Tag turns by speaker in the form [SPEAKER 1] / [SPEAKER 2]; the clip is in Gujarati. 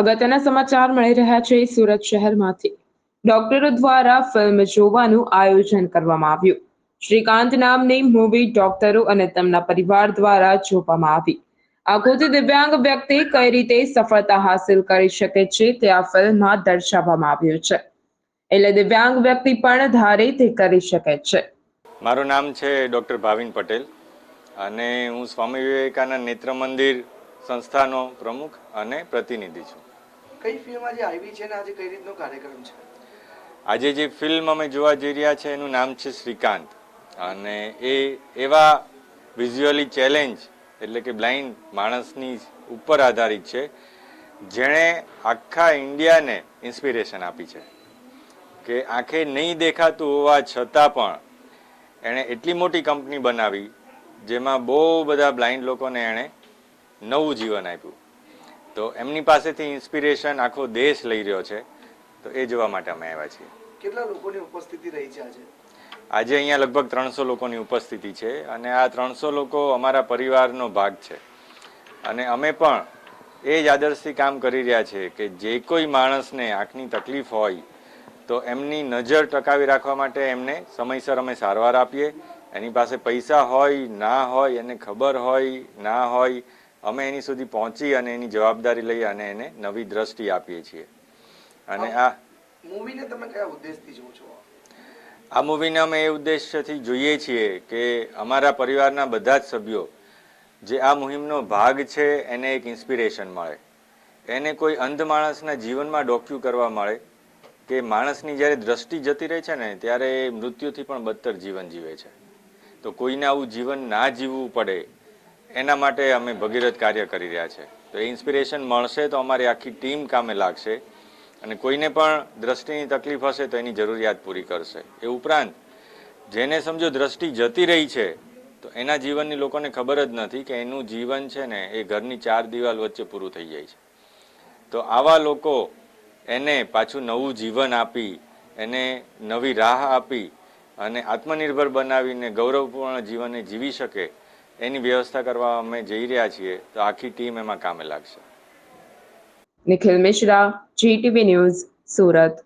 [SPEAKER 1] અગત્યના સમાચાર મળી રહ્યા છે સુરત શહેરમાંથી. ડોક્ટરો દ્વારા ફિલ્મ જોવાનું આયોજન કરવામાં આવ્યું. શ્રીકાંત નામની મૂવી ડોક્ટરો અને તેમના પરિવાર દ્વારા જોવામાં આવી. આખોથી દિવ્યાંગ વ્યક્તિ કઈ રીતે સફળતા હાંસલ કરી શકે છે તે આ ફિલ્મમાં દર્શાવવામાં આવ્યું છે. એટલે દિવ્યાંગ વ્યક્તિ પણ ધારે તે કરી શકે છે.
[SPEAKER 2] મારું નામ છે ડૉક્ટર ભાવિન પટેલ અને હું સ્વામી વિવેકાનંદ નેત્ર મંદિર સંસ્થાનો પ્રમુખ અને પ્રતિનિધિ છું.
[SPEAKER 3] કઈ ફિલ્મ આજે આવી છે અને આજે કઈ રીતનો કાર્યક્રમ છે?
[SPEAKER 2] આજે જે ફિલ્મ અમે જોવા જઈ રહ્યા છે એનું નામ છે શ્રીકાંત. અને એ એવા વિઝ્યુઅલી ચેલેન્જ એટલે કે બ્લાઇન્ડ માણસની ઉપર આધારિત છે જેણે આખા ઇન્ડિયાને ઇન્સ્પિરેશન આપી છે. કે આંખે નહીં દેખાતું હોવા છતાં પણ એણે એટલી મોટી કંપની બનાવી જેમાં બહુ બધા બ્લાઇન્ડ લોકોને એણે નવું જીવન આપ્યું. તો એમની પાસેથી ઇન્સ્પિરેશન આખો દેશ લઈ રહ્યો છે. તો એ જોવા માટે અમે આવ્યા છીએ.
[SPEAKER 3] કેટલા લોકોની ઉપસ્થિતિ રહી છે આજે?
[SPEAKER 2] આજે અહીંયા લગભગ ત્રણસો લોકોની ઉપસ્થિતિ છે અને આ ત્રણસો લોકો અમારા પરિવારનો ભાગ છે. અને અમે પણ એ જ આદર્શથી કામ કરી રહ્યા છે કે જે કોઈ માણસને આંખની તકલીફ હોય તો એમની નજર ટકાવી રાખવા માટે એમને સમયસર અમે સારવાર આપીએ. એની પાસે પૈસા હોય ના હોય એને ખબર હોય ના હોય અમે એની સુધી પહોંચી અને એની જવાબદારી લઈ અને એને નવી દ્રષ્ટિ આપીએ છીએ. અને આ
[SPEAKER 3] મૂવીને તમે કયા ઉદ્દેશથી જુઓ છો?
[SPEAKER 2] આ મૂવીને અમે એ ઉદ્દેશ્યથી જોઈએ છીએ કે અમારા પરિવારના બધા જ સભ્યો જે આ મુહિમનો ભાગ છે એને એક ઇન્સ્પિરેશન મળે. એને કોઈ અંધ માણસના જીવનમાં ડોક્યુ કરવા મળે કે માણસની જ્યારે દ્રષ્ટિ જતી રહે છે ને ત્યારે એ મૃત્યુથી પણ બદતર જીવન જીવે છે. તો કોઈને આવું જીવન ના જીવવું પડે એના માટે અમે ભગીરથ કાર્ય કરી રહ્યા છે. તો ઇન્સ્પિરેશન મળશે તો અમારી આખી ટીમ કામે લાગશે અને કોઈને પણ દ્રષ્ટિની તકલીફ હશે તો એની જરૂરિયાત પૂરી કરશે. એ ઉપરાંત, જેને સમજો દ્રષ્ટિ જતી રહી છે, તો એના જીવનની લોકોને ખબર જ નથી કે એનું જીવન છે ને એ ઘરની ચાર દિવાલ વચ્ચે પૂરું થઈ જાય છે. તો આવા લોકો એને પાછું નવું જીવન આપી, એને નવી રાહ આપી અને આત્મનિર્ભર બનાવીને ગૌરવપૂર્ણ જીવનને જીવી શકે એની વ્યવસ્થા કરવા અમે જઈ રહ્યા છીએ, તો આખી ટીમ એમાં કામે લાગશે.
[SPEAKER 1] Nikhil Mishra GTV news Surat.